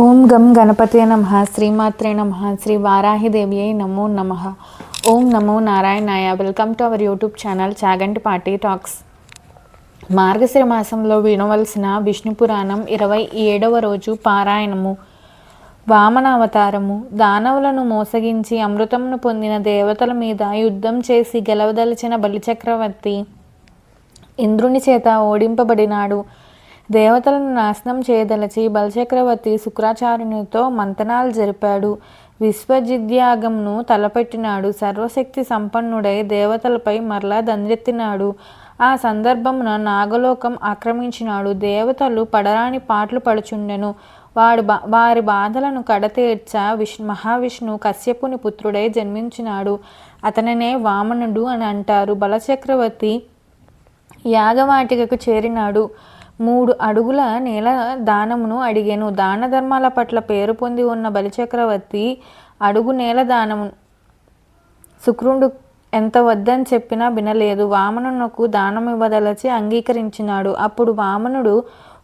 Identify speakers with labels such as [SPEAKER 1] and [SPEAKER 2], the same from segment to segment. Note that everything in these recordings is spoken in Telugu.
[SPEAKER 1] ఓం గం గణపతే నమ శ్రీమాత్రే నమ శ్రీ వారాహిదేవి నమో నమ. ఓం నమో నారాయణాయ. Welcome to our YouTube channel Chaganti party talks Margashira మాసంలో వినవలసిన విష్ణు పురాణం ఇరవై ఏడవ రోజు పారాయణము. వామన అవతారము దానవులను మోసగించి అమృతమును పొందిన దేవతల మీద యుద్ధం చేసి గెలవదలిచిన బలిచక్రవర్తి ఇంద్రుని చేత ఓడింపబడినాడు. దేవతలను నాశనం చేయదలచి బలచక్రవర్తి శుక్రాచార్యునితో మంతనాలు జరిపాడు. విశ్వజిద్యాగంను తలపెట్టినాడు. సర్వశక్తి సంపన్నుడై దేవతలపై మరలా దండెత్తినాడు. ఆ సందర్భమున నాగలోకం ఆక్రమించినాడు. దేవతలు పడరాని పాటలు పడుచుండెను. వాడు బా వారి బాధలను కడతీర్చ విష్ మహావిష్ణు కశ్యపుని పుత్రుడై జన్మించినాడు. అతనినే వామనుడు అని అంటారు. బలచక్రవర్తి యాగవాటికకు చేరినాడు. మూడు అడుగుల నేల దానమును అడిగాను. దాన ధర్మాల పట్ల పేరు పొంది ఉన్న బలిచక్రవర్తి అడుగు నేల దానము శుక్రుడు ఎంత వద్దని చెప్పినా వినలేదు. వామనునకు దానం ఇవ్వదలచి అంగీకరించినాడు. అప్పుడు వామనుడు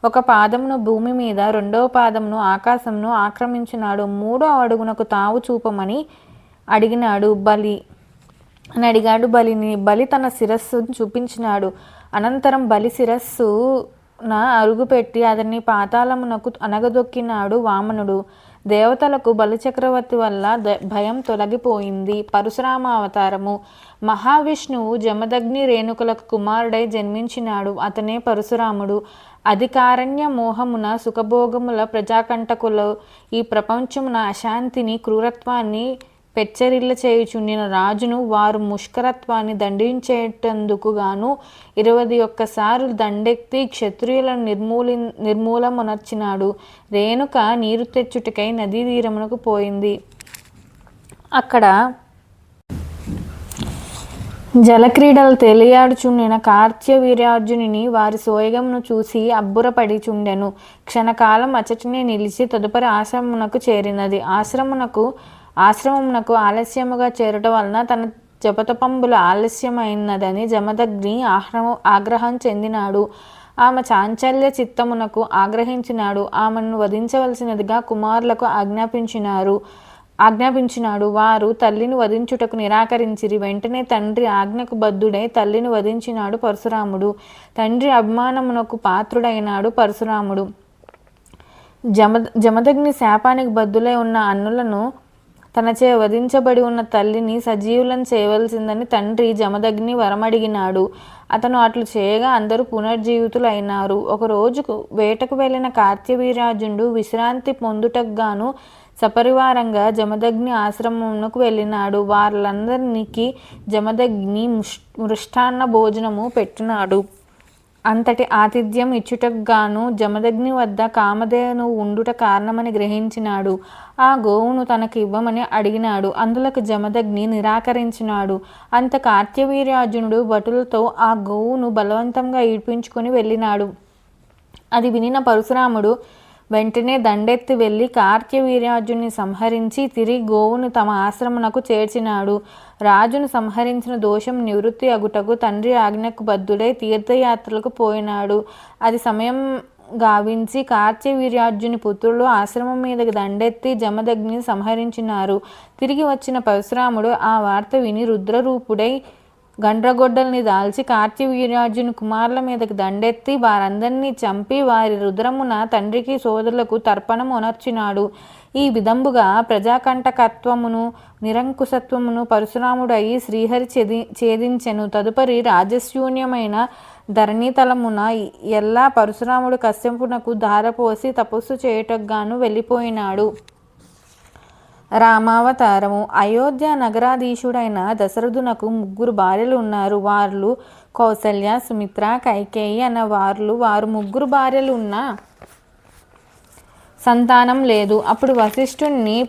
[SPEAKER 1] ఒక పాదమును భూమి మీద రెండవ పాదమును ఆకాశమును ఆక్రమించినాడు. మూడో అడుగునకు తావు చూపమని అడిగినాడు. బలి అని అడిగాడు బలిని. బలి తన శిరస్సును చూపించినాడు. అనంతరం బలి శిరస్సు నా అరుగుపెట్టి అతన్ని పాతాళమునకు అనగదొక్కినాడు వామనుడు. దేవతలకు బలిచక్రవర్తి వల్ల ద- భయం తొలగిపోయింది. పరశురామ అవతారము మహావిష్ణువు జమదగ్ని రేణుకులకు కుమారుడై జన్మించినాడు. అతనే పరశురాముడు. అధికారణ్య మోహమున సుఖభోగముల ప్రజాకంటకులు. ఈ ప్రపంచమున అశాంతిని క్రూరత్వాన్ని పెచ్చరిల్ల చేయుచుండిన రాజును వారు ముష్కరత్వాన్ని దండించేటందుకు గాను ఇరవై ఒక్కసార్లు దండెత్తి క్షత్రియులను నిర్మూలి నిర్మూలమునర్చినాడు. రేణుక నీరు తెచ్చుటకై నదీ తీరమునకు పోయింది. అక్కడ జలక్రీడలు తెలియాడుచుండిన కార్త్య వీర్యార్జునిని వారి సోయగమును చూసి అబ్బురపడిచుండెను. క్షణకాలం అచటనే నిలిచి తదుపరి ఆశ్రమమునకు చేరినది. ఆశ్రమునకు ఆశ్రమమునకు ఆలస్యముగా చేరట వలన తన జపతపంబులు ఆలస్యమైనదని జమదగ్ని ఆహ్రమ ఆగ్రహం చెందినాడు. ఆమె చాంచల్య చిత్తమునకు ఆగ్రహించినాడు. ఆమెను వధించవలసినదిగా కుమారులకు ఆజ్ఞాపించినారు. ఆజ్ఞాపించినాడు. వారు తల్లిని వధించుటకు నిరాకరించిరి. వెంటనే తండ్రి ఆజ్ఞకు బద్ధుడై తల్లిని వధించినాడు పరశురాముడు. తండ్రి అభిమానమునకు పాత్రుడైనాడు పరశురాముడు. జమ జమదగ్ని శాపానికి బద్దులై ఉన్న అన్నులను తనచే వధించబడి ఉన్న తల్లిని సజీవులను చేయవలసిందని తండ్రి జమదగ్ని వరమడిగినాడు. అతను అట్లు చేయగా అందరూ పునర్జీవితులైనారు. అయినారు ఒక రోజుకు వేటకు వెళ్ళిన కార్త్యవీరాజుండు విశ్రాంతి పొందుటకుగాను సపరివారంగా జమదగ్ని ఆశ్రమమునకు వెళ్ళినాడు. వాళ్ళందరికీ జమదగ్ని ముష్ మృష్టాన్న భోజనము పెట్టినాడు. అంతటి ఆతిథ్యం ఇచ్చుటకుగాను జమదగ్ని వద్ద కామధేను ఉండుట కారణమని గ్రహించినాడు. ఆ గోవును తనకు ఇవ్వమని అడిగినాడు. అందులకు జమదగ్ని నిరాకరించినాడు. అంత కార్త్యవీర్యార్జునుడు భటులతో ఆ గోవును బలవంతంగా ఈడ్పించుకొని వెళ్ళినాడు. అది వినిన పరశురాముడు వెంటనే దండెత్తి వెళ్ళి కార్త్యవీర్యార్జున్ని సంహరించి తిరిగి గోవును తమ ఆశ్రమునకు చేర్చినాడు. రాజును సంహరించిన దోషం నివృత్తి అగుటకు తండ్రి ఆజ్ఞకు బద్ధుడై తీర్థయాత్రలకు పోయినాడు. అది సమయం గావించి కార్త్యవీర్యార్జుని పుత్రులు ఆశ్రమం మీదకి దండెత్తి జమదగ్ని సంహరించినారు. తిరిగి వచ్చిన పరశురాముడు ఆ వార్త విని రుద్రరూపుడై గండ్రగొడ్డల్ని దాల్చి కార్తీవీరాజుని కుమారుల మీదకి దండెత్తి వారందరినీ చంపి వారి రుద్రమున తండ్రికి సోదరులకు తర్పణం ఉనర్చినాడు ఈ విధంబుగా ప్రజాకంటకత్వమును నిరంకుశత్వమును పరశురాముడై శ్రీహరి చెది ఛేదించెను. తదుపరి రాజశూన్యమైన ధరణీతలమున ఎల్లా పరశురాముడు కశ్యపునకు ధారపోసి తపస్సు చేయుటకు గాను వెళ్ళిపోయినాడు. రామావతారము. అయోధ్య నగరాధీశుడైన దశరథునకు ముగ్గురు భార్యలు ఉన్నారు. వారు కౌసల్య సుమిత్ర కైకేయి అన్న వారు వారు ముగ్గురు భార్యలు ఉన్న సంతానం లేదు. అప్పుడు వశిష్ఠుణ్ణి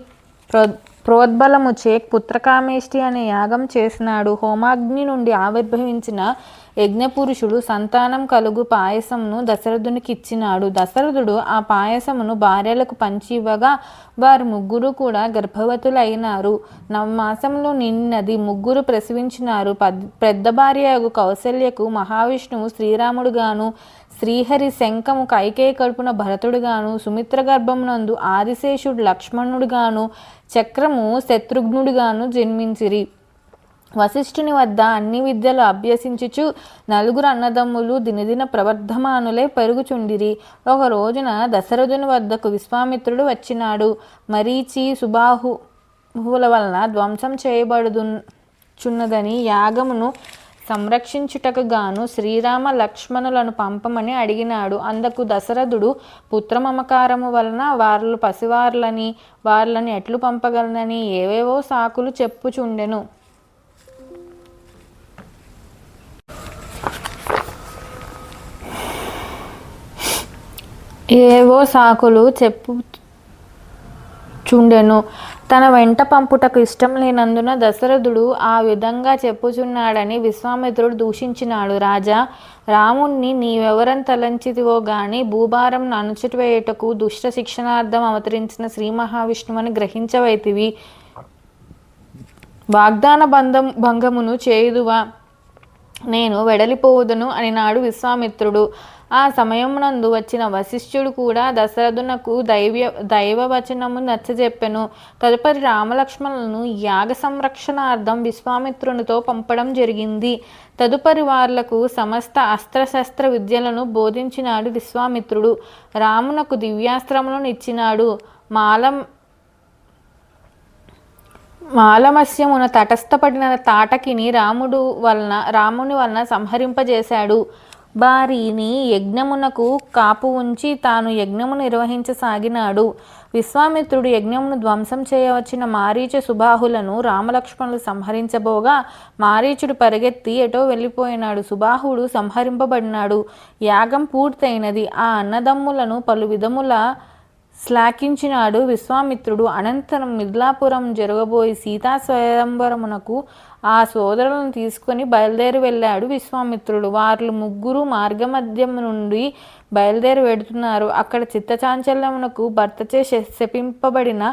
[SPEAKER 1] ప్రో ప్రోద్బలముచే పుత్రకామేష్టి అనే యాగం చేసినాడు. హోమాగ్ని నుండి ఆవిర్భవించిన యజ్ఞపురుషుడు సంతానం కలుగు పాయసమును దశరథునికి ఇచ్చినాడు దశరథుడు ఆ పాయసమును భార్యలకు పంచి ఇవ్వగా వారు ముగ్గురు కూడా గర్భవతులైనారు. నవమాసంలో నిన్నది ముగ్గురు ప్రసవించినారు. పెద్ద భార్య కౌశల్యకు మహావిష్ణువు శ్రీరాముడుగాను శ్రీహరి శంఖము కైకేయ కడుపున భరతుడుగాను సుమిత్ర గర్భమునందు ఆదిశేషుడు లక్ష్మణుడుగాను చక్రము శత్రుఘ్నుడుగాను జన్మించిరి. వశిష్ఠుని వద్ద అన్ని విద్యలు అభ్యసించుచు నలుగురు అన్నదమ్ములు దినదిన ప్రవర్ధమానులై పెరుగుచుండిరి. ఒక రోజున దశరథుని వద్దకు విశ్వామిత్రుడు వచ్చినాడు. మరీచి సుబాహువుల వలన ధ్వంసం చేయబడుచున్నదని యాగమును సంరక్షించుటకు గాను శ్రీరామ లక్ష్మణులను పంపమని అడిగినాడు. అందుకు దశరథుడు పుత్రమమకారము వలన వార్లు పసివార్లని వార్లను ఎట్లు పంపగలనని ఏవేవో సాకులు చెప్పుచుండెను. ఏవో సాకులు చెప్పు చుండెను తన వెంట పంపుటకు ఇష్టం లేనందున దశరథుడు ఆ విధంగా చెప్పుచున్నాడని విశ్వామిత్రుడు దూషించినాడు. రాజా రాముణ్ణి నీవెవరని తలంచితివో గాని భూభారం వేయుటకు దుష్ట శిక్షణార్థం అవతరించిన శ్రీ మహావిష్ణువని గ్రహించవైతివి. వాగ్దాన బంధం భంగమును చేయుదువా? నేను వెడలిపోవుదును అని నాడు విశ్వామిత్రుడు. ఆ సమయమునందు వచ్చిన వశిష్ఠుడు కూడా దశరథునకు దైవ్య దైవవచనము నచ్చజెప్పెను. తదుపరి రామలక్ష్మణులను యాగ సంరక్షణార్థం విశ్వామిత్రునితో పంపడం జరిగింది. తదుపరి వార్లకు సమస్త అస్త్రశస్త్ర విద్యలను బోధించినాడు విశ్వామిత్రుడు. రామునకు దివ్యాస్త్రములను ఇచ్చినాడు. మాలం మాలమస్యమున తటస్థపడిన తాటకిని రాముడు వలన రాముని వలన సంహరింపజేశాడు. వారిని యజ్ఞమునకు కాపు ఉంచి తాను యజ్ఞము నిర్వహించసాగినాడు. విశ్వామిత్రుడు యజ్ఞమును ధ్వంసం చేయవచ్చిన మారీచ సుబాహులను రామలక్ష్మణులు సంహరించబోగా మారీచుడు పరిగెత్తి ఎటో వెళ్ళిపోయినాడు. సుబాహుడు సంహరింపబడినాడు. యాగం పూర్తయినది. ఆ అన్నదమ్ములను పలు విధముల శ్లాఘించినాడు విశ్వామిత్రుడు అనంతరం మిథిలాపురం జరగబోయి సీతా స్వయంవరమునకు ఆ సోదరులను తీసుకొని బయలుదేరి వెళ్ళాడు విశ్వామిత్రుడు. వారు ముగ్గురు మార్గమధ్యం నుండి బయలుదేరి వెడుతున్నారు. అక్కడ చిత్తచాంచల్యమునకు భర్తచే శపింపబడిన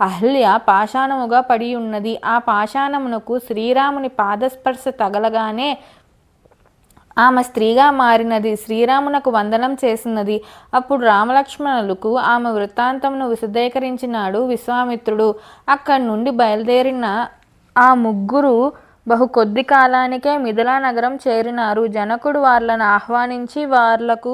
[SPEAKER 1] అహల్య పాషాణముగా పడి ఉన్నది ఆ పాషాణమునకు శ్రీరాముని పాదస్పర్శ తగలగానే ఆమె స్త్రీగా మారినది శ్రీరామునకు వందనం చేసినది. అప్పుడు రామలక్ష్మణులకు ఆమె వృత్తాంతమును విశదీకరించినాడు విశ్వామిత్రుడు. అక్కడి నుండి బయలుదేరిన ఆ ముగ్గురు బహు కొద్ది కాలానికే మిథిలా నగరం చేరినారు. జనకుడు వాళ్ళను ఆహ్వానించి వార్లకు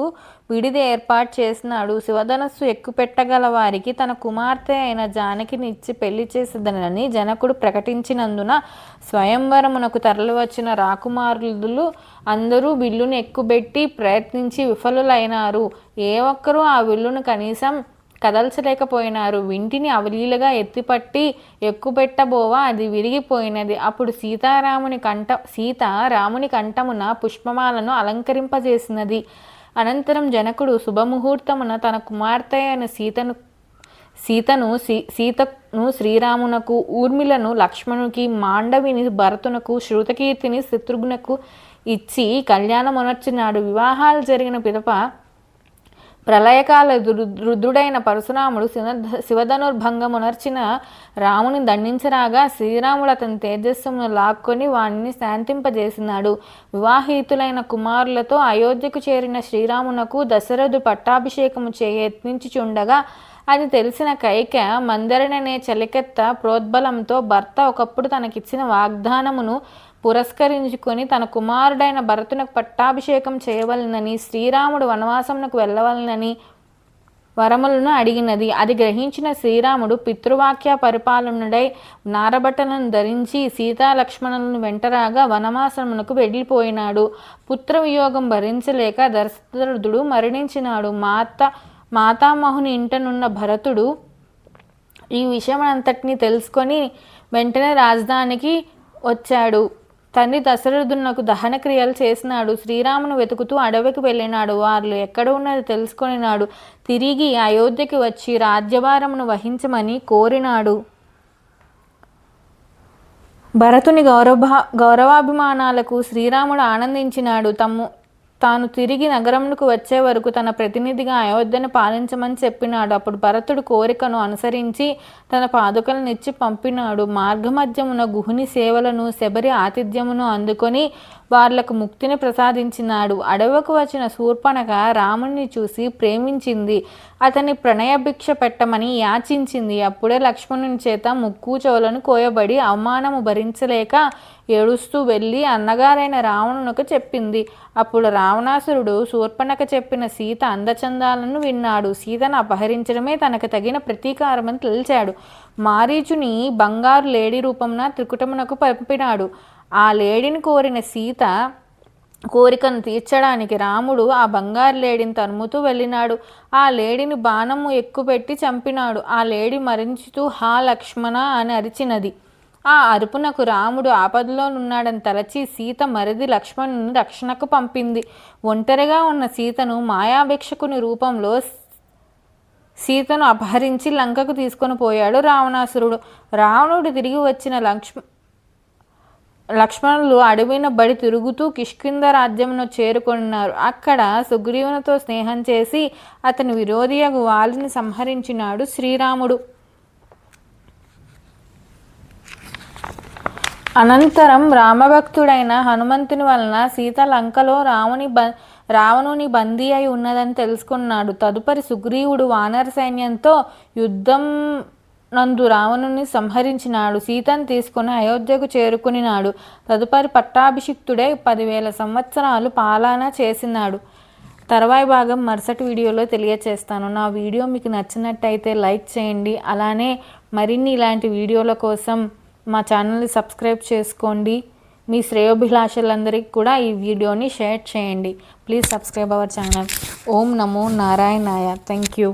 [SPEAKER 1] విడిది ఏర్పాటు చేసినాడు. శివధనస్సు ఎక్కుపెట్టగల వారికి తన కుమార్తె అయిన జానకినిచ్చి పెళ్ళి చేసేదనని జనకుడు ప్రకటించినందున స్వయంవరమునకు తరలివచ్చిన రాకుమారులు అందరూ విల్లును ఎక్కుబెట్టి ప్రయత్నించి విఫలులైనారు. ఏ ఒక్కరూ ఆ విల్లును కనీసం కదల్చలేకపోయినారు. వింటిని అవలీలుగా ఎత్తిపట్టి ఎక్కుపెట్టబోవా అది విరిగిపోయినది. అప్పుడు సీతారాముని కంఠ సీత రాముని కంఠమున పుష్పమాలను అలంకరింపజేసినది. అనంతరం జనకుడు శుభముహూర్తమున తన కుమార్తె అయిన సీతను సీతను సీ సీతను శ్రీరామునకు ఊర్మిలను లక్ష్మణునికి మాండవిని భరతునకు శృతకీర్తిని శత్రుఘ్నకు ఇచ్చి కళ్యాణమునర్చినాడు. వివాహాలు జరిగిన పిదప ప్రళయకాల రుద్రుడైన పరశురాముడు శివధనుర్భంగమునర్చిన రాముని దండించరాగా శ్రీరాముడు అతని తేజస్సును లాక్కొని వాణ్ణి శాంతింపజేసినాడు. వివాహితులైన కుమారులతో అయోధ్యకు చేరిన శ్రీరామునకు దశరథు పట్టాభిషేకము చేయత్నించుచుండగా అది తెలిసిన కైక మందరననే చలికెత్త ప్రోద్బలంతో భర్త ఒకప్పుడు తనకిచ్చిన వాగ్దానమును పురస్కరించుకొని తన కుమారుడైన భరతునకు పట్టాభిషేకం చేయవలనని శ్రీరాముడు వనవాసమునకు వెళ్ళవలనని వరములను అడిగినది. అది గ్రహించిన శ్రీరాముడు పితృవాక్య పరిపాలనుడై నారబట్టలను ధరించి సీతాలక్ష్మణులను వెంటరాగా వనవాసమునకు వెళ్ళిపోయినాడు. పుత్రవియోగం భరించలేక దశరథుడు మరణించినాడు. మాత మాతామహుని ఇంటనున్న భరతుడు ఈ విషయం అంతటినీ తెలుసుకొని వెంటనే రాజధానికి వచ్చాడు. తండ్రి దశరథునకు దహన క్రియలు చేసినాడు. శ్రీరామును వెతుకుతూ అడవికి వెళ్ళినాడు. వాళ్ళు ఎక్కడ ఉన్నది తెలుసుకొనినాడు. తిరిగి అయోధ్యకి వచ్చి రాజ్యభారమును వహించమని కోరినాడు. భరతుని గౌరవ గౌరవాభిమానాలకు శ్రీరాముడు ఆనందించినాడు. తమ్ము తాను తిరిగి నగరమునకు వచ్చే వరకు తన ప్రతినిధిగా అయోధ్యను పాలించమని చెప్పినాడు. అప్పుడు భరతుడు కోరికను అనుసరించి తన పాదుకలను ఇచ్చి పంపినాడు. మార్గమధ్యమున గుహుని సేవలను శబరి ఆతిథ్యమును అందుకొని వాళ్ళకు ముక్తిని ప్రసాదించినాడు. అడవుకు వచ్చిన శూర్పణక రాముణ్ణి చూసి ప్రేమించింది. అతని ప్రణయభిక్ష పెట్టమని యాచించింది. అప్పుడే లక్ష్మణుని చేత ముక్కు చెవులను కోయబడి అవమానము భరించలేక ఏడుస్తూ వెళ్ళి అన్నగారైన రావణునకు చెప్పింది. అప్పుడు రావణాసురుడు శూర్పణక చెప్పిన సీత అందచందాలను విన్నాడు. సీతను అపహరించడమే తనకు తగిన ప్రతీకారమని తెలిచాడు. మారీచుని బంగారు లేడీ రూపంన త్రికుటమునకు పంపినాడు ఆ లేడిని కోరిన సీత కోరికను తీర్చడానికి రాముడు ఆ బంగారు లేడిని తరుముతూ వెళ్ళినాడు. ఆ లేడిని బాణము ఎక్కుపెట్టి చంపినాడు. ఆ లేడి మరించుతూ హా లక్ష్మణ అని అరిచినది. ఆ అరుపునకు రాముడు ఆపదలోనున్నాడని తలచి సీత మరిది లక్ష్మణుని రక్షణకు పంపింది. ఒంటరిగా ఉన్న సీతను మాయాభిక్షకుని రూపంలో సీతను అపహరించి లంకకు తీసుకొని పోయాడు రావణాసురుడు. రావణుడు తిరిగి వచ్చిన లక్ష్మ లక్ష్మణులు అడవిన బడి తిరుగుతూ కిష్కింద రాజ్యమును చేరుకున్నారు అక్కడ సుగ్రీవునితో స్నేహం చేసి అతని విరోధియగు వాలిని సంహరించినాడు శ్రీరాముడు. అనంతరం రామభక్తుడైన హనుమంతుని వలన సీత లంకలో రాముని బ రావణుని బందీ అయి ఉన్నదని తెలుసుకున్నాడు. తదుపరి సుగ్రీవుడు వానర సైన్యంతో యుద్ధం నందు రావణుని సంహరించినాడు. సీతను తీసుకుని అయోధ్యకు చేరుకునినాడు. తదుపరి పట్టాభిషిక్తుడే పదివేల సంవత్సరాలు పాలన చేసినాడు. తర్వాయి భాగం మరుసటి వీడియోలో తెలియచేస్తాను. నా వీడియో మీకు నచ్చినట్టయితే లైక్ చేయండి. అలానే మరిన్ని ఇలాంటి వీడియోల కోసం మా ఛానల్ని సబ్స్క్రైబ్ చేసుకోండి. మీ శ్రేయోభిలాషలందరికీ కూడా ఈ వీడియోని షేర్ చేయండి. Please subscribe our channel. ఓం నమో నారాయణాయ. Thank you.